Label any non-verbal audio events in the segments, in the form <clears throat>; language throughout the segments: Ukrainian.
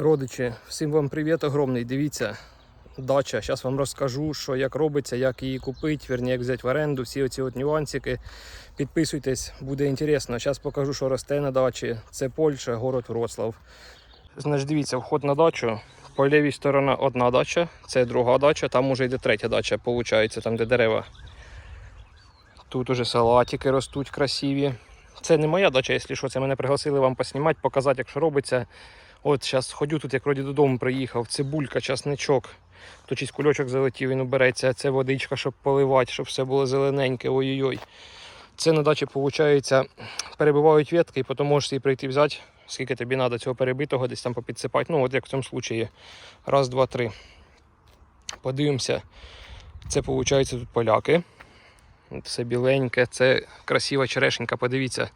Родичі, всім вам привіт огромний. Дивіться, дача. Зараз вам розкажу, що як робиться, як її купити, вірні, як взяти в оренду, всі оці от нюансики. Підписуйтесь, буде інтересно. Зараз покажу, що росте на дачі. Це Польща, город Вроцлав. Значить, дивіться, вход на дачу. По лівій стороні одна дача, це друга дача, там уже йде третя дача, виходить, там де дерева. Тут уже салатики ростуть красиві. Це не моя дача, якщо що, це мене пригласили вам поснімати, показати, як що робиться. От зараз ходю тут, як вроді додому приїхав, цибулька, часничок. То чись кульочок залетів, він убереться, це водичка, щоб поливати, щоб все було зелененьке, ой-ой-ой. Це на дачі, виходить, перебивають ветки, і потім можеш її прийти взяти, скільки тобі треба цього перебитого, десь там попідсипати. Ну, от як в цьому случаї. Раз, два, три. Подивимося. Це виходить тут поляки. Все біленьке, це красива черешенька, подивіться.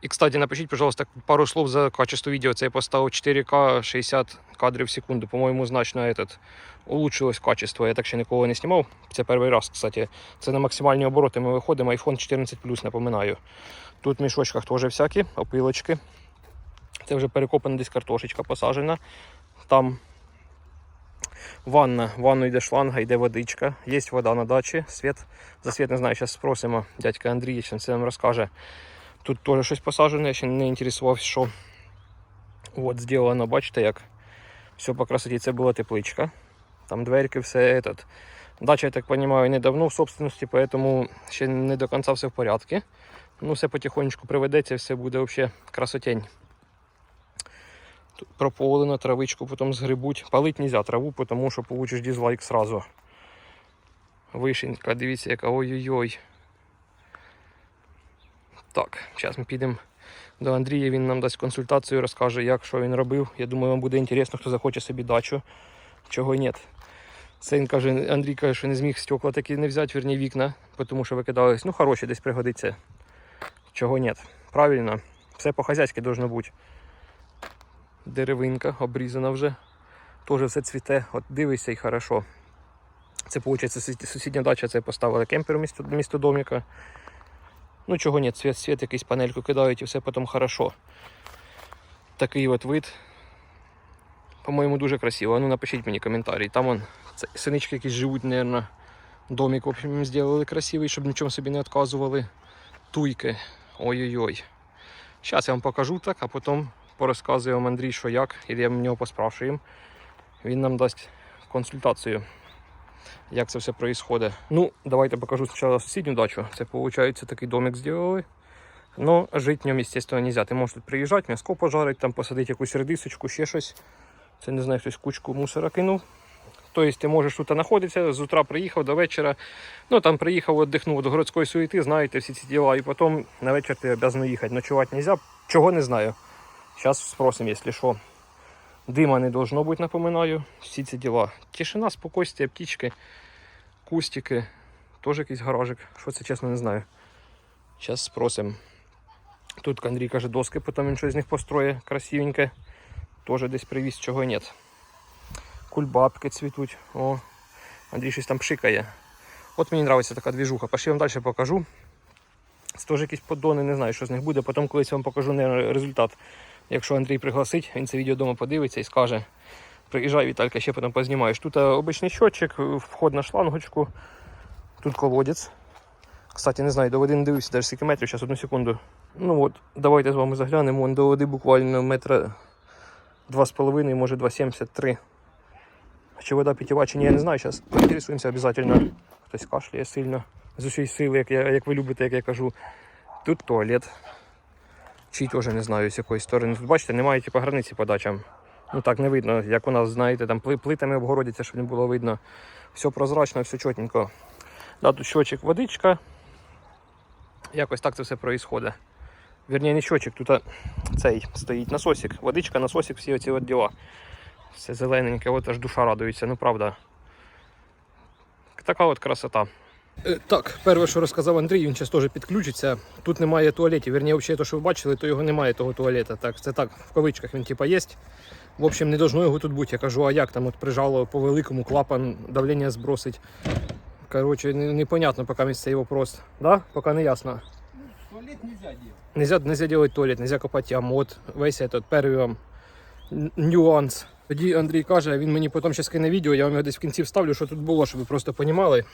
І, кстати, напишіть, пожалуйста, пару слов за качество відео. Це я поставив 4К 60 кадрів в секунду. По-моєму, значно этот, улучшилось качество. Я так ще ніколи не знімав. Це перший раз, кстати. Це на максимальні обороти ми виходимо. iPhone 14 Plus, напоминаю. Тут в мішочках теж всякі опилочки. Це вже перекопана десь картошечка посаджена. Там ванна, в ванну йде шланга, йде водичка. Є вода на дачі. Світ. За світ не знаю, зараз спросимо дядька Андрій, він це нам розкаже. Тут теж щось посаджене, я ще не інтересувався, що. От, зроблено, бачите, як все по красоті. Це була тепличка. Там дверки, все этот. Дача, я так розумію, недавно в собственності, поэтому ще не до кінця все в порядку. Ну, все потихонечку приведеться, все буде взагалі красотень. Тут прополено травичку, потім згребуть. Палить нельзя траву, тому що получиш дизлайк сразу. Вишенька, дивіться, яка ой-ой-ой. Так, зараз ми підемо до Андрія, він нам дасть консультацію, розкаже, як що він робив. Я думаю, вам буде інтересно, хто захоче собі дачу. Чого ні. Це він каже, Андрій каже, що не зміг стекла такі не взяти, вірні вікна, тому що викидались. Ну, хороші, десь пригодиться. Чого ні. Правильно, все по-хазяйськи должно бути. Деревинка обрізана вже. Теж все цвіте. От дивишся і хорошо. Це виходить сусідня дача, це поставили кемпер місто, місто доміка. Ну чого ні, світ, світ якийсь панельку кидають і все потім хорошо. Такий от вид. По-моєму, дуже красиво. Ну напишіть мені коментарі. Там вон це, синички якісь живуть, мабуть. Домик, в общем, зробили красивий, щоб нічого собі не відказували. Туйки. Ой-ой-ой. Зараз я вам покажу так, а потім порозказує вам Андрій, що як, і я в нього поспрашуємо. Він нам дасть консультацію як це все відбувається. Ну, давайте покажу спочатку сусідню дачу. Це виходить такий домик зробили. Но жити в ньому, звісно, не можна. Ти можеш тут приїжджати, м'яско пожарити, там посадити якусь редисочку, ще щось. Це не знаю, хтось кучку мусора кинув. Тобто ти можеш тут знаходитися, з утра приїхав до вечора. Ну там приїхав, віддихнув до городської суєти, знаєте всі ці діла, і потім на вечір ти обов'язаний їхати. Ночувати не можна. Чого не знаю. Зараз спросимо, якщо що. Дима не должно бути, напоминаю. Всі ці діла. Тишина, спокойствие, птички, кустики. Теж якийсь гаражик. Що це чесно не знаю. Зараз спросимо. Тут Андрій каже, доски, потім він щось з них построє красивеньке. Теж десь привіз, чого нет. Кульбабки цвітуть. О, Андрій щось там пшикає. От мені подобається така двіжуха. Пошли вам далі покажу. Це теж якісь поддони, не знаю, що з них буде. Потім колись вам покажу результат. Якщо Андрій пригласить, він це відео вдома подивиться і скаже. Приїжджай, Віталька, ще потім познімаєш. Тут е, обичний щотчик, вход на шлангочку. Тут колодець. Кстати, не знаю, до води не дивився, навіть скільки метрів, зараз одну секунду. Ну от, давайте з вами заглянемо. Вон До води буквально метра 2,5, може 2,73. Чи вода питєва, чи ні, я не знаю. Зараз поінтересуємося обов'язково. Хтось кашляє сильно. З усієї сили, як, я, як ви любите, як я кажу. Тут туалет. Чи теж не знаю з якої сторони. Тут бачите, немає типу, границі по дачам. Ну так не видно, як у нас, знаєте, там плитами обгородяться, щоб не було видно. Все прозрачно, все чотенько. Да, тут щочик, водичка. Якось так це все відбувається. Вірні, не щочик, тут цей стоїть насосик. Водичка, насосик, всі оці от діла. Все зелененьке, от аж душа радується, ну правда. Така от красота. Е, Так, перше, що розказав Андрій, він зараз теж підключиться. Тут немає туалетів. Вірні, взагалі, то, що ви бачили, то його немає того туалета. Так, це так, в кавичках він типа є. В общем, не должно його тут бути. Я кажу, а як там от прижало по великому клапан давлення збросить. Коротше, непонятно поки місце цей вопрос. Да? Поки не ясно. Туалет нельзя делать. Нельзя, нельзя делать туалет, нельзя копать яму. Вот весь этот первый вам нюанс. Тоді Андрій каже, він мені потім ще скине відео, я вам його десь в кінці вставлю, що тут було, щоб ви просто розуміли.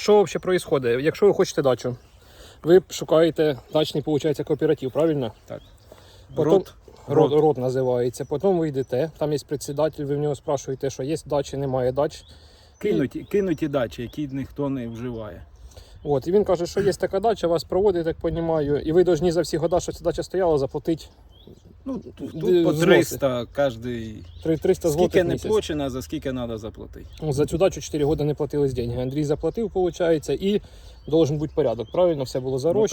Що взагалі відбувається? Якщо ви хочете дачу, ви шукаєте дачний, виходить, кооператив, правильно? Так. Потім, Рот. рот, рот називається. Потім ви йдете, там є председатель, ви в нього спрашуєте, що є дачі, немає дач. Кинуті, кинуті дачі, які ніхто не вживає. От, і він каже, що є така дача, вас проводить, так розумію, і ви повинні за всі года, що ця дача стояла, заплатити Ну, тут, тут по 300 кожний. 300 Скільки злотих не місяць. плачено, за скільки треба заплатити. Ну, За цю дачу 4 роки не платились деньги. Андрій заплатив, виходить, і должен бути порядок. Правильно, все було. Ну,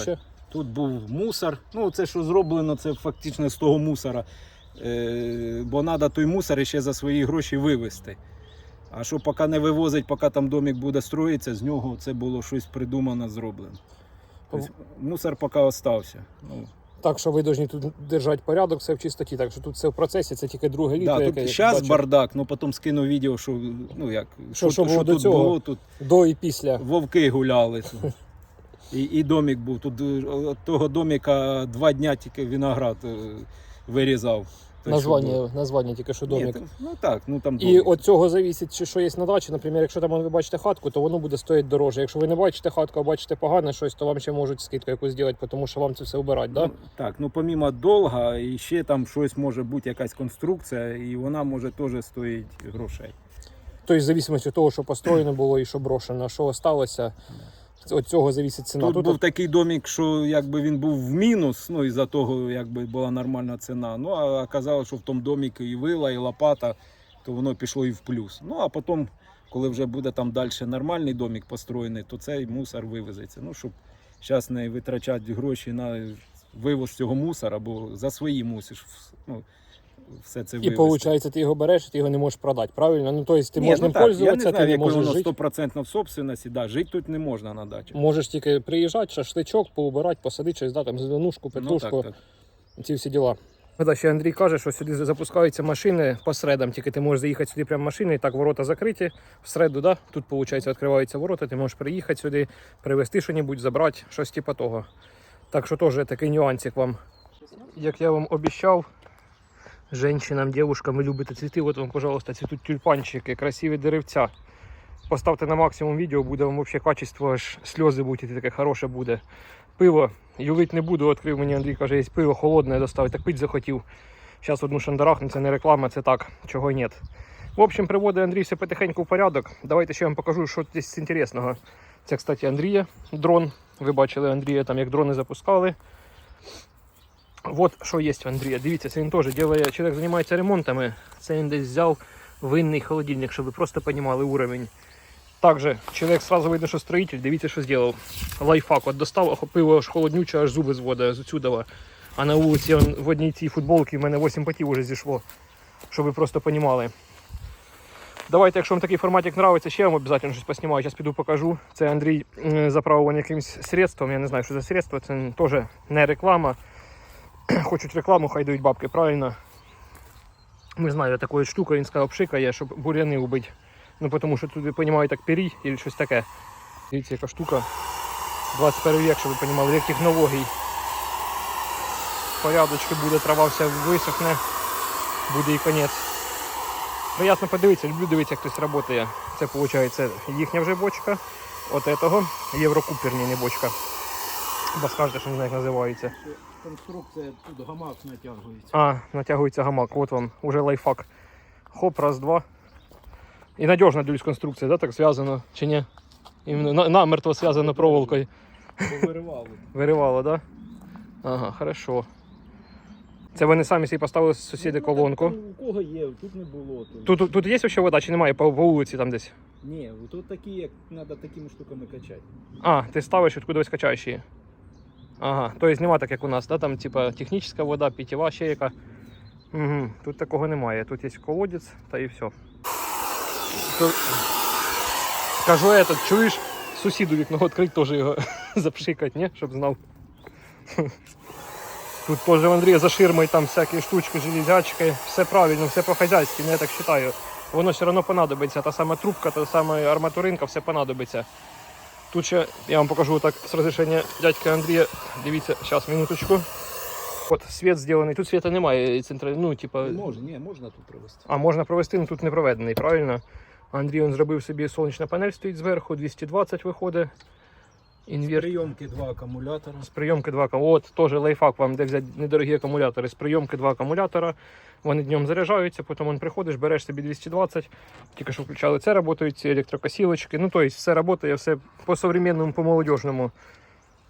Тут був мусор. Ну, це що зроблено, це фактично з того мусора. Е, бо треба той мусор ще за свої гроші вивезти. А що поки не вивозить, поки там домик буде строїтися, з нього це було щось придумано, зроблено. Тобто, мусор поки остався. Ну, Так що ви повинні тут держати порядок, все в чистоті. Так що тут все в процесі, це тільки друге літо, да, яке тут зараз бачу. бардак, ну потім скину відео, що, ну, як, що, що було до тут цього? було. Тут до і після. вовки гуляли. Тут. І, і домик був. Тут е, от того доміка два дня тільки виноград е, вирізав. Той, що був. Названня, названня тільки що Ні, домик. то- ну так, ну там І домик. від цього завісить, чи що є на дачі. Наприклад, якщо там ви бачите хатку, то воно буде стоїти дороже. Якщо ви не бачите хатку, а бачите погане щось, то вам ще можуть скидку якусь зробити, тому що вам це все вбирати, да? Ну, так, ну помімо довга, і ще там щось може бути якась конструкція, і вона може теж стоїть грошей. Тобто, в зависимості від того, що построєно було і що брошено, що осталося, від цього завісить ціна. Тут, Тут був такий домик, що якби він був в мінус, ну і за того якби була нормальна ціна. Ну а оказалось, що в тому доміку і вила, і лопата, то воно пішло і в плюс. Ну а потім, коли вже буде там далі нормальний домик построєний, то цей мусор вивезеться. Ну, щоб зараз не витрачати гроші на вивоз цього мусора, бо за свої мусиш ну, все це І вивезти. виходить, ти його береш, і ти його не можеш продати, правильно? Ну, тобто ти Ні, можеш ну ним так, я не пользуватися, знаю, ти не можеш воно жити. стопроцентно в собственності, да, жити тут не можна на дачі. Можеш тільки приїжджати, шашличок, поубирати, посадити щось, да, там зеленушку, Ну, так, так. ці всі діла. Да, ще Андрій каже, що сюди запускаються машини по середам, тільки ти можеш заїхати сюди прямо машиною, так ворота закриті. Всереду, да? тут, виходить, відкриваються ворота, ти можеш приїхати сюди, привезти щось, забрати, щось типу того. Так що теж такий нюансик вам. Як я вам обіцяв, женщинам, девушкам, ви любите цвіти, от вам, пожалуйста, цвітуть тюльпанчики, красиві деревця. Поставте на максимум відео, буде вам взагалі качество, аж сльози будуть, таке хороше буде. Пиво юлить не буду, відкрив мені Андрій каже, є пиво холодне доставить, так пить захотів. Зараз одну шандарахну, це не реклама, це так, чого ні. В общем, приводить Андрій все потихеньку в порядок. Давайте ще вам покажу, що тут інтересного. Це, кстати, Андрія дрон. Ви бачили Андрія, там як дрони запускали. От що є в Андрія. Дивіться, це він теж ділає, чоловік займається ремонтами. Це він десь взяв винний холодильник, щоб ви просто розуміли уровень. Также чоловік сразу видно, що строїтель, дивіться, що зробив. Лайфхак. От достав, охопив аж холоднюче, аж зуби зводить з отсюда. А на вулиці он, в одній цій футболці в мене 8 потів вже зійшло. Щоб ви просто розуміли. Давайте, якщо вам такий форматик подобається, ще я вам обов'язково щось поснімаю. Зараз піду покажу. Це Андрій м, заправлений якимось средством. Я не знаю, що за средство. Це теж не реклама. <clears throat> Хочуть рекламу, хай дають бабки, правильно. Не знаю, такою штукою він сказав, пшикає, щоб буряни убити. Ну, тому що тут, я розумію, так пірій або щось таке. Дивіться, яка штука. 21 век, щоб ви розуміли, век технологій. Порядочки буде, трава вся висохне, буде і конець. Приятно подивитися, люблю дивитися, як хтось працює. Це виходить їхня вже бочка. От этого. Єврокуперні не бочка. Бо скажете, що не знаю, як називається. Конструкція тут гамак натягується. А, натягується гамак. Вот вам, уже лайфхак. Хоп, раз, два. І надіжна дивлюсь конструкція, да, так зв'язано, чи ні? На- намертво зв'язано проволокою. Повиривали. Виривало, да? Ага, хорошо. Це вони самі собі поставили сусіди колонку. У кого є, тут не було. Тут, тут, тут є ще вода чи немає по, по вулиці там десь? Ні, тут такі, як треба такими штуками качати. А, ти ставиш ось качаєш її. Ага, тобто нема так, як у нас, да? там типа технічна вода, питєва ще яка. Угу. Тут такого немає. Тут є колодець та і все. То... Кажу, этот, чуєш, сусіду вікно відкрить, теж його <laughs> запшикать, ні? Щоб знав. Тут теж в за ширмою там всякі штучки, железячки, все правильно, все по-хазяйськи, ну, я так вважаю. Воно все одно понадобиться. Та сама трубка, та сама арматуринка, все понадобиться. Тут ще я вам покажу так с розрішення дядька Андрія. Дивіться, зараз, минуточку. От світ зроблений. Тут світа немає. Центра... Ну, типа, Можна, ні, можна тут провести. а можна провести, але тут не проведений, правильно? Андрій він зробив собі сонячна панель стоїть зверху, 220 виходить. Інвер... Прийомки два акумулятора. З прийомки два акумулятора. От теж лайфхак вам, де взяти недорогі акумулятори. З прийомки два акумулятора. Вони днем заряджаються, потім он приходиш, береш собі 220. Тільки що включали це, працюють ці електрокосілочки. Ну, тобто все працює, все по-современному, по-молодіжному.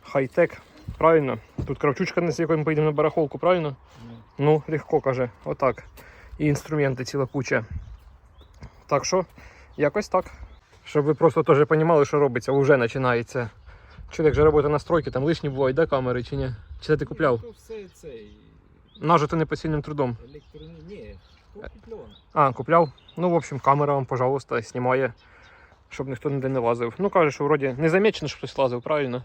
Хай-тек. Правильно? Тут кравчучка, з якою ми поїдемо на барахолку, правильно? Ну, легко каже, отак. І інструменти ціла куча. Так що, якось так. Щоб ви просто теж розуміли, що робиться, вже починається. Чоловік же робота на стройці, там лишні бувають, да, камери чи ні? Чи це ти купляв? Ну, все цей Нажито непосильним трудом. електронний. Ні, куплено. А, купляв. Ну, в общем, камера вам, пожалуйста, знімає, щоб ніхто ніде не лазив. Ну, каже, що вроді не замічено, що хтось лазив, правильно?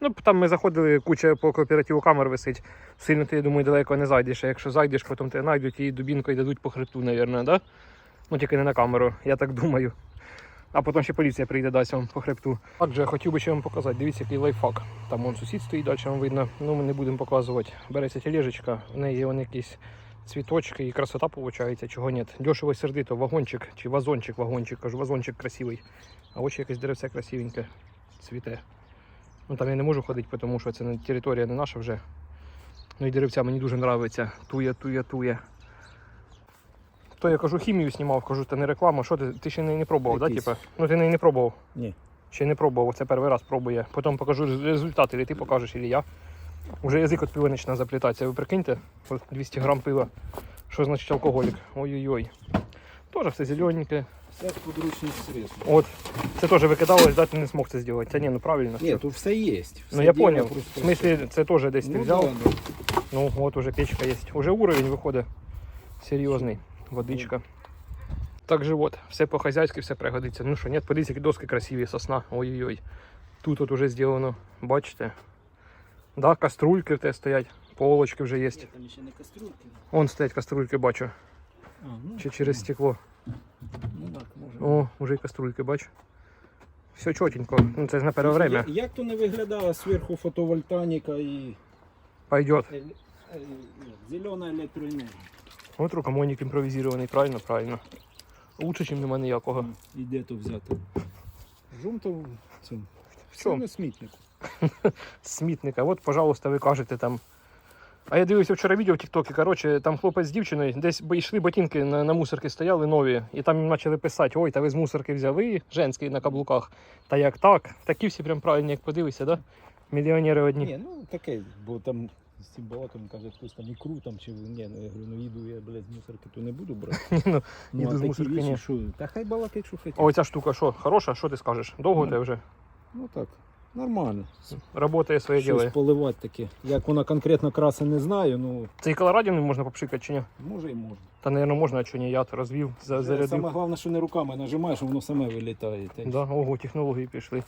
Ну, там ми заходили, куча по кооперативу камер висить. Сильно ти, я думаю, далеко не зайдеш. А якщо зайдеш, потім тебе знайдуть і дубінкою дадуть по хребту, мабуть, да? Ну, тільки не на камеру, я так думаю. А потім ще поліція прийде, дасть вам по хребту. Я хотів би ще вам показати. Дивіться, який лайфхак. Там вон сусід стоїть, далі вам видно. Ну, ми не будемо показувати. Береться тележечка, в неї вон якісь цвіточки і красота виходить, чого ні. Дешево сердито, вагончик чи вазончик, вагончик, кажу, вазончик красивий. А очі якесь деревце красивеньке, цвіте. Ну там я не можу ходити, тому що це територія не наша вже. Ну і деревця мені дуже подобається. Тує, тує, тує. То я кажу, хімію знімав, кажу, це не реклама. Що ти? Ти ще не, не пробував, так? Да, типа? Ну ти не, не пробував. Ні. Ще не пробував, це перший раз пробує. Потім покажу рез- результати, или ти покажеш, или я. Уже язик від пива починає заплітатися. Ви прикиньте, 200 грам пива. Що значить алкоголік? Ой-ой-ой. Тоже все зелененьке. Все подручні средства. От. Це теж викидалось, да, ти не змог це зробити. Та ні, ну правильно. Ні, тут все є. Ну я понял. В смысле, це теж десь ти ну, взяв. Да, да. Ну, от уже печка є. Уже уровень виходить серйозний. Водичка. Так же от, все по-хазяйськи, все пригодиться. Ну що, нет, подивіться, які доски красиві, сосна. Ой-ой-ой. Тут от уже зроблено, бачите. Да, каструльки в те стоять, полочки вже є. Ні, Там ще не кастрюльки. Вон стоять каструльки, бачу. А, ну, Чи через стекло. Ну так, може. О, вже і каструльки, бачу. Все чотенько. Ну це ж на перше время. Я- Як то не виглядала зверху фотовольтаніка і Пойдет. е- е- зелена електроенергія. От рукомойник імпровізований, правильно, правильно. Лучше, ніж нема ніякого. І де то взяти? Жум-то в цьому. В чому? на смітнику. <laughs> смітника. От, пожалуйста, ви кажете там. А я дивився вчора відео в Тіктокі. Коротше, там хлопець з дівчиною десь бо йшли ботинки на, на мусорки стояли нові, і там їм почали писати: ой, та ви з мусорки взяли, женський на каблуках. Та як так? Такі всі прям правильні, як подивися, да? Мільйонери одні. Ні, ну таке, бо там з цим балаком каже, хтось там ікру там чи ні, ну я говорю, ну їду я, блядь, з мусорки, то не буду брати. <laughs> ну, Ну, Їду з такі мусорки, ні. що, та хай балакать, що хотять. А оця штука що, хороша? Що ти скажеш? Довго Ну, те вже Ну так, нормально. Работає своє Щось поливати таке. Як вона конкретно краси, не знаю, ну Цей колорадін можна попшикати чи ні? може і можна. Та, мабуть, можна, а чи ні, я то розвів, за- зарядив. Саме головне, що не руками нажимаєш, воно саме вилітає. Та й Да, ого, технології пішли.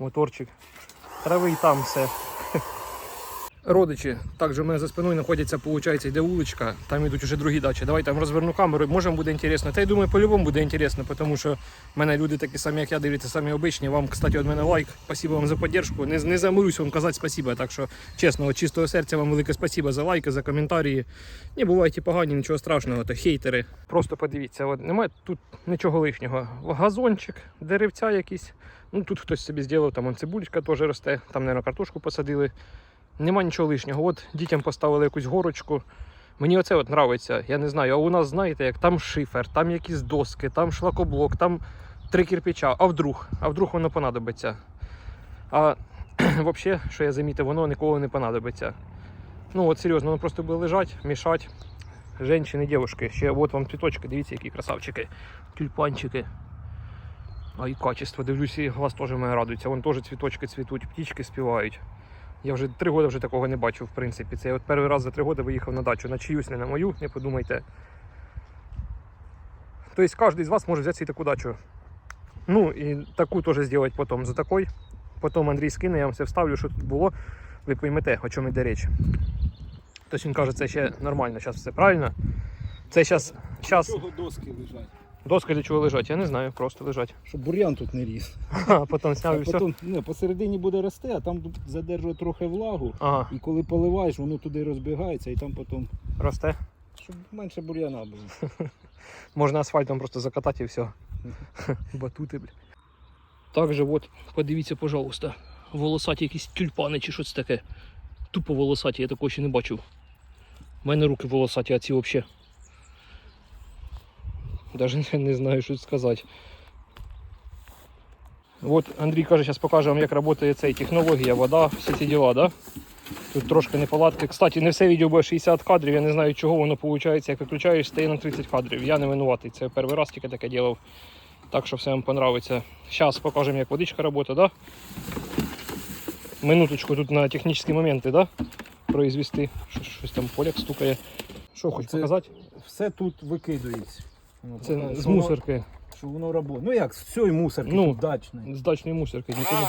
Моторчик. Трави і там все. Родичі, також у мене за спиною знаходяться, виходить, йде вуличка, там йдуть вже другі дачі. Давай там розверну камеру, може буде інтересно. Та я думаю, по-любому буде інтересно, тому що в мене люди такі самі, як я, дивляться, самі обичні. Вам, кстати, від мене лайк. Спасибо вам за підтримку. Не, не замилюсь вам казати спасибо. Так що, чесно, від чистого серця вам велике спасибо за лайки, за коментарі. Не бувають і погані, нічого страшного, то хейтери. Просто подивіться, от немає тут нічого лишнього. Газончик, деревця якісь. Ну тут хтось собі зробив, там цибулечка теж росте, там, мабуть, картошку посадили. Нема нічого лишнього. От дітям поставили якусь горочку. Мені оце от нравиться. Я не знаю, а у нас знаєте, як там шифер, там якісь доски, там шлакоблок, там три кирпича. А вдруг? А вдруг воно понадобиться. А <clears throat> взагалі, що я замітив, воно ніколи не понадобиться. Ну от серйозно, воно просто буде лежати, мішати. Женщини, дівчатки. Ще от вам цвіточки, дивіться, які красавчики. Тюльпанчики. А і качество, дивлюсь, і глаз теж мене радується. Вон теж цвіточки цвітуть, птічки співають. Я вже три роки вже такого не бачив, в принципі. Це я от перший раз за три роки виїхав на дачу. На чиюсь, не на мою, не подумайте. Тобто кожен з вас може взяти таку дачу. Ну і таку теж зробити потім за такою. Потім Андрій скине, я вам все вставлю, що тут було. Ви поймете, о чому йде річ. Тобто він каже, це ще нормально, зараз все правильно. Це зараз. Чого доски лежать? Доски для чого лежать? Я не знаю, просто лежать. Щоб бур'ян тут не ріс. <laughs> А потім зняв і все. потім не, посередині буде рости, а там задержує трохи влагу. Ага, І коли поливаєш, воно туди розбігається і там потім, росте. щоб менше бур'яна було. <laughs> Можна асфальтом просто закатати і все. Батути, бля. Так же, от, подивіться, пожалуйста. Волосаті якісь тюльпани чи щось таке. Тупо волосаті, я такого ще не бачив. У мене руки волосаті, а ці взагалі. Даже <laughs> не, знаю, що сказати. От Андрій каже, зараз покаже вам, як працює ця технологія, вода, всі ці діла, да? Тут трошки неполадки. Кстати, не все відео буде 60 кадрів, я не знаю чого воно виходить, як виключаєш, стає на 30 кадрів. Я не винуватий, це перший раз тільки таке робив. Так що все вам понравиться. Зараз покажемо, як водичка працює, да? Минуточку тут на технічні моменти, да? Произвести. Щось, там поляк стукає. Що хочеш показати? Все тут викидується. Ну, Це щоб з воно- мусорки, Що воно працює. Ну як, з цієї мусорки Ну. тут дачної. з дачної мусорки. Нікуди.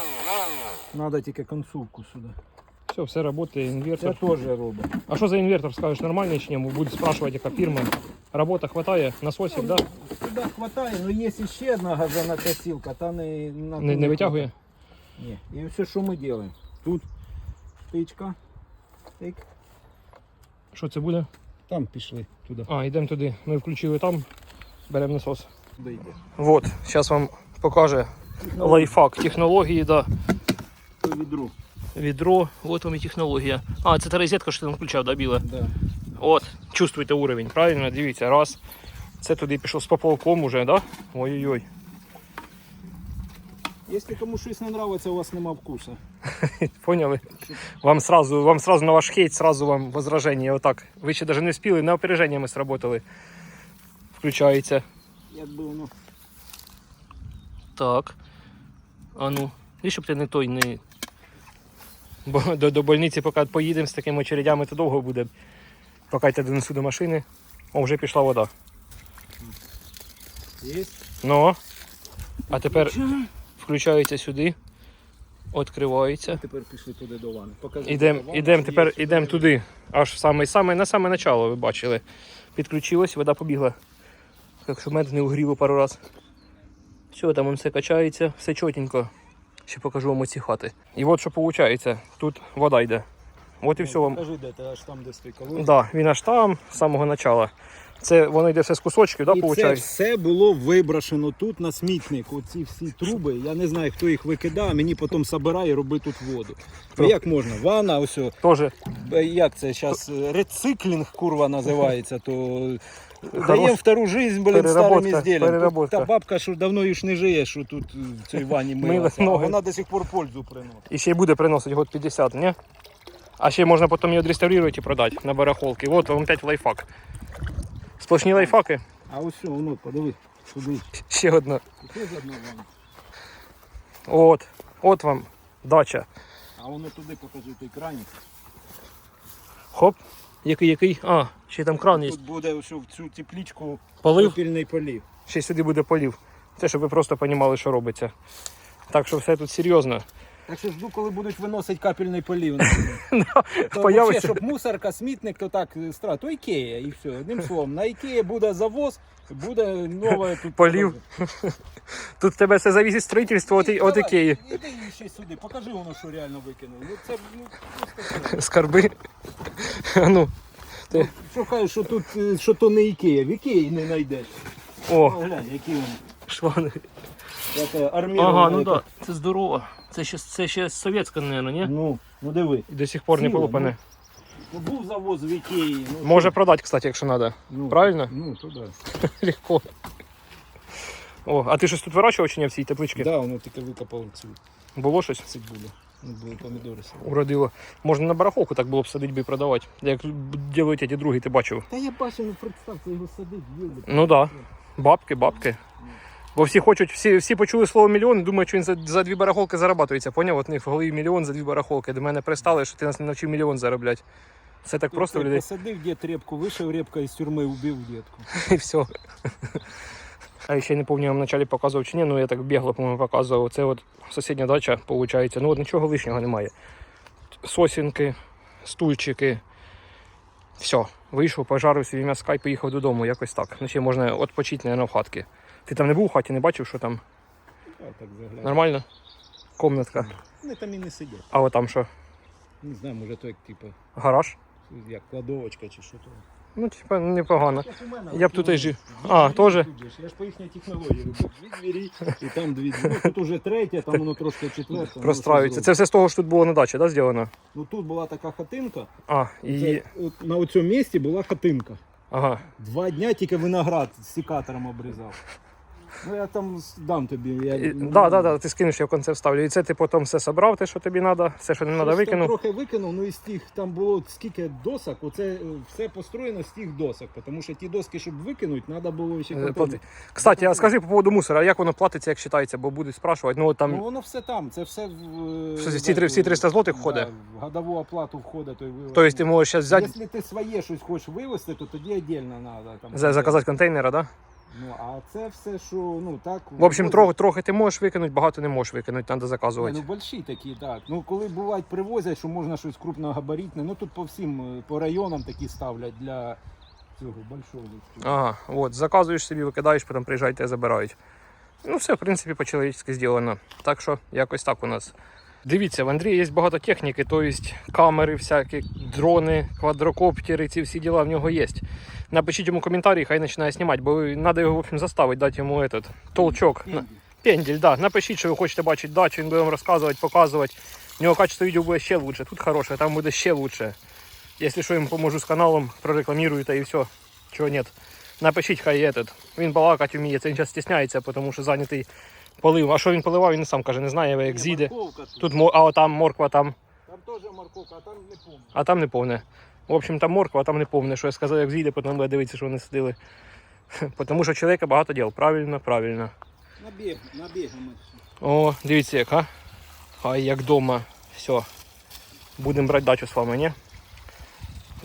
Треба тільки концовку сюди. Все, все працює, Це інвертор. теж робить. А що за інвертор, скажеш, нормальний чи ні? Будуть спрашивати, яка фірма. Робота хватає, насосик, да? Сюди хватає, але є ще одна газовна косілка, та не, на Не, не витягує? Ні. І все, що ми робимо? Тут тичка. Тик. Що це буде? Там пішли туди. А, йдемо туди. Ми включили там, беремо насос. Вот, зараз вам покаже лайфхак технології, да. Відру. Відро, от вам і технологія. А, це та розетка, що ти там включав, да, біле? Да. От, чувствуєте уровень, правильно? Дивіться, раз. Це туди пішов з пополком уже, да? Ой-ой-ой. Якщо комусь щось не подобається, у вас нема вкусу. <laughs> Поняли? Вам сразу, вам сразу на ваш хейт, сразу вам возражение. Отак. Ви ще навіть не спіли, на опереження ми сработали. Включається. Якби воно. Так. А ну. І щоб ти не той не. Бо до, до больниці, поки поїдемо з такими очередями, то довго буде. Поки я донесу до машини. О, вже пішла вода. Є. Ну. А тепер включається сюди. Відкривається. Тепер пішли туди до вани. Ідемо ідем тепер ідем туди. туди. Аж саме, саме, на саме начало ви бачили. Підключилось, вода побігла. Так що мед не угріло пару раз. Все, там он все качається, все чотенько. Ще покажу вам оці хати. І от що виходить. Тут вода йде. От і все вам. Покажи, де ти аж там, де стоїть колодязь. Да, він аж там, з самого начала. Це воно йде все з кусочків, да, І це виходить? все було виброшено тут на смітник. Оці всі труби. Я не знаю, хто їх викидає, а мені потім собирає і робить тут воду. Ну, як можна? Ванна, ось, о, Тоже е, як це зараз рециклінг курва називається, то. Даємо втору жизнь, блин, старим ізділям. Та бабка, що давно їж не жиє, що тут е, в цій ванні Мила милася, ноги. вона до сих пор пользу приносить. І ще й буде приносити год 50, ні? А ще можна потім її відреставрувати і продати на барахолки. От вам 5 лайфхак. Сплошні лайфхаки. А ось що, воно, подиви, сюди. Ще одна. Ще ванна. От. От вам дача. А воно туди покажи той краник. Хоп. Який який? А, ще там кран є. Тут буде що в цю теплічку Полив. попільний полів. Ще сюди буде полів. Це щоб ви просто розуміли, що робиться. Так що все тут серйозно. Так що жду, коли будуть виносити капельний полів. <laughs> То Появиться. щоб мусорка, смітник, то так стра, то Ікея і все. Одним словом, на Ікеї буде завоз, буде нове тут. <laughs> Полів. <laughs> Тут в тебе все завісить строїтельство от, і- от Давай, ікеї. Іди ще сюди, покажи воно, що реально викинули. Ну це ну, просто це. Скарби. А <laughs> ну. Ти- Що кажуть, що тут е, що то не Ікея, в Ікеї не знайдеш. О, Глянь, які вони. шлани. Це арміровані. Ага, ну так. Да. Це здорово. Це ще, це ще совєтська, мабуть, ні? Ну, ну диви. І до сих пор не Сила, полопане. Ну, був завоз в Ікеї. Ну, Може продати, кстати, якщо треба. ну, правильно? Ну, то да. <laughs> Легко. О, а ти щось тут вирощував чи ні в цій тепличці? Да, воно таке викопало цю Було щось? цибулю. Були помідори. Уродило. Можна на барахолку так було б садити і продавати. Як роблять ті другі, ти бачив. Та я бачу, ну представ, це його садить, їли. Ну да. Бабки, бабки. Бо всі хочуть, всі, всі почули слово мільйон, і думають, що він за, за дві барахолки зарабатується. Поняв? От в них в голові мільйон за дві барахолки. До мене пристали, що ти нас не навчив мільйон заробляти. Це так просто в людей. Посадив дід репку, вийшов репка із тюрми, убив дітку. І <laughs> все. А ще не пам'ятаю, я вам вначалі показував чи ні, ну я так бігло, по-моєму, показував. Це от сусідня дача, виходить. Ну от нічого лишнього немає. Сосінки, стульчики, Все, вийшов, пожарив свій м'яска і поїхав додому, якось так. Ну ще можна відпочити, мабуть, в хатки. Ти там не був у хаті, не бачив, що там Так, так заглянув. нормально? Комнатка. Вони там і не сидять. А от там що? Не знаю, може то як типу, Гараж? як кладовочка чи що то. Ну, типа, непогано. Як у мене, Я б тут ну, і жив. А, теж? Я ж по їхній технології роблю. Дві двері, і там дві двері. Ну, тут уже третя, там воно трошки четверта. ну, Простраюється. Це все з того, що тут було на дачі, да, зроблено? Ну тут була така хатинка. А, і. Це, от, на оцьому місці була хатинка. Ага. Два дня тільки виноград з секатором обрізав. Ну я там дам тобі. Я, І, да, да, да, ти скинеш, я в конце вставлю. І це ти потім все собрав, те, що тобі треба, все, що не треба, там викинув. Трохи викинув, ну із тих там було скільки досок, оце е, все построєно з тих досок, тому що ті доски, щоб викинути, треба було ще Е, контейнер. плати. Кстати, а скажи по поводу мусора, як воно платиться, як вважається, бо будуть спрашувати. Ну, от там Ну воно все там, це все в Все, всі три- всі 300 злотих входить? Да, в годову оплату входить. То Тобто ти можеш зараз взяти, Якщо ти своє щось хочеш вивезти, то тоді віддільно треба. Там, за- заказати контейнера, да? Ну, а це все, що, ну, так... В общем, трохи, трохи ти можеш викинути, багато не можеш викинути, треба заказувати. ну больші такі, так. Ну коли бувають привозять, що можна щось крупногабаритне, ну тут по всім е, по районам такі ставлять для цього большого. Ага, от, заказуєш собі, викидаєш, потім приїжджають і забирають. Ну, все, в принципі, по-чоловічськи зроблено. Так що, якось так у нас. Дивіться, в Андрія є багато техніки, тобто камери, всякі, дрони, квадрокоптери, ці всі діла в нього є. Напишіть йому коментарі, хай починає знімати, бо треба його в общем, заставити, дати йому этот, толчок. На- Пендель, да. Напишіть, що ви хочете бачити дачу, він буде вам розказувати, показувати. У нього качество відео буде ще лучше. Тут хороше, там буде ще лучше. Якщо що, їм поможу з каналом, прорекламірую та і все. Чого нет. Напишіть, хай этот. Він балакати вміє, це він зараз стісняється, тому що зайнятий полив. А що він поливав, він сам каже, не знає, як зійде. Тут а там морква там, Там теж морковка, а там не помню. а там не повне. В общем, там морква, а там не повне. Що я сказав, як зійде, потім буде дивитися, що вони сидили. <laughs> Тому що чоловіка багато діл. Правильно, правильно. Набіг, набігаємо. О, дивіться яка. Хай як вдома. Все. Будемо брати дачу з вами, ні?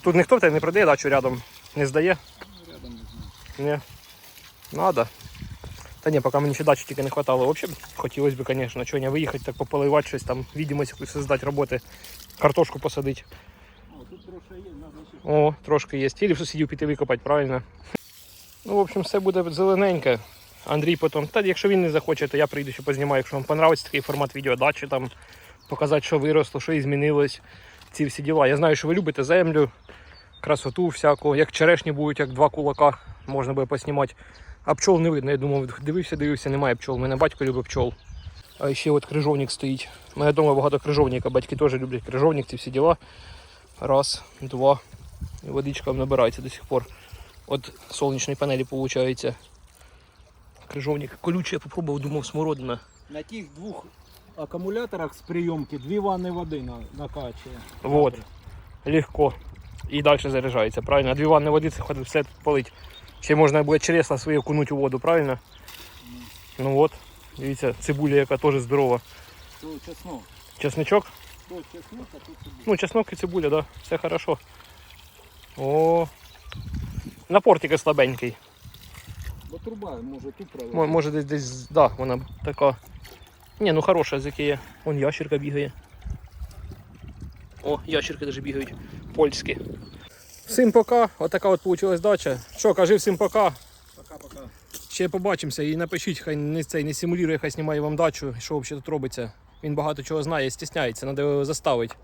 Тут ніхто в тебе не продає дачу рядом. Не здає? Рядом не знаю. Ні. Надо. Та ні, поки мені ще дачі тільки не хватало. Взагалі хотілося б, звісно, чого не виїхати, так пополивати щось там, відомість якусь создати роботи, картошку посадити. О, тут трошки є, ще. О, трошки є. Тілі в сусідів піти викопати, правильно. Ну, в общем, все буде зелененьке. Андрій потім. Та якщо він не захоче, то я прийду ще познімаю, якщо вам подобається такий формат відео дачі, там показати, що виросло, що і змінилось. Ці всі діла. Я знаю, що ви любите землю, красоту всяку. Як черешні будуть, як два кулака, можна буде поснімати. А пчол не видно. Я думав, дивився, дивився, немає пчол. У мене батько любить пчол. А ще от крижовник стоїть. У мене вдома багато крижовника. Батьки теж люблять крижовник, ці всі діла. Раз, два. І водичка набирається до сих пор. От сонячної панелі виходить. Крижовник колючий, я попробував, думав, смородина. На тих двох акумуляторах з прийомки дві ванни води на, накачує. Вот. Легко. І далі заряджається, правильно? А дві ванни води це хватить все полить. Ще можна буде чересла своє окунути у воду, правильно? Ну от, дивіться, цибуля, яка теж здорова. То чеснок. Чесничок? То чеснок, а тут собі. Ну, чеснок і цибуля, да, все хорошо. О. Напор тільки слабенький. Бо труба може тут Мо- пролежати. Може десь десь, да, вона така. Ні, ну хороша, з якої. Вон ящерка бігає. О, ящерки даже бігають. Польські. Всім пока. Отака от вийшла дача. Що, кажи всім пока. Пока-пока. Ще побачимося і напишіть, хай не цей не симулює, хай знімає вам дачу, що взагалі тут робиться. Він багато чого знає, стісняється, треба його заставити.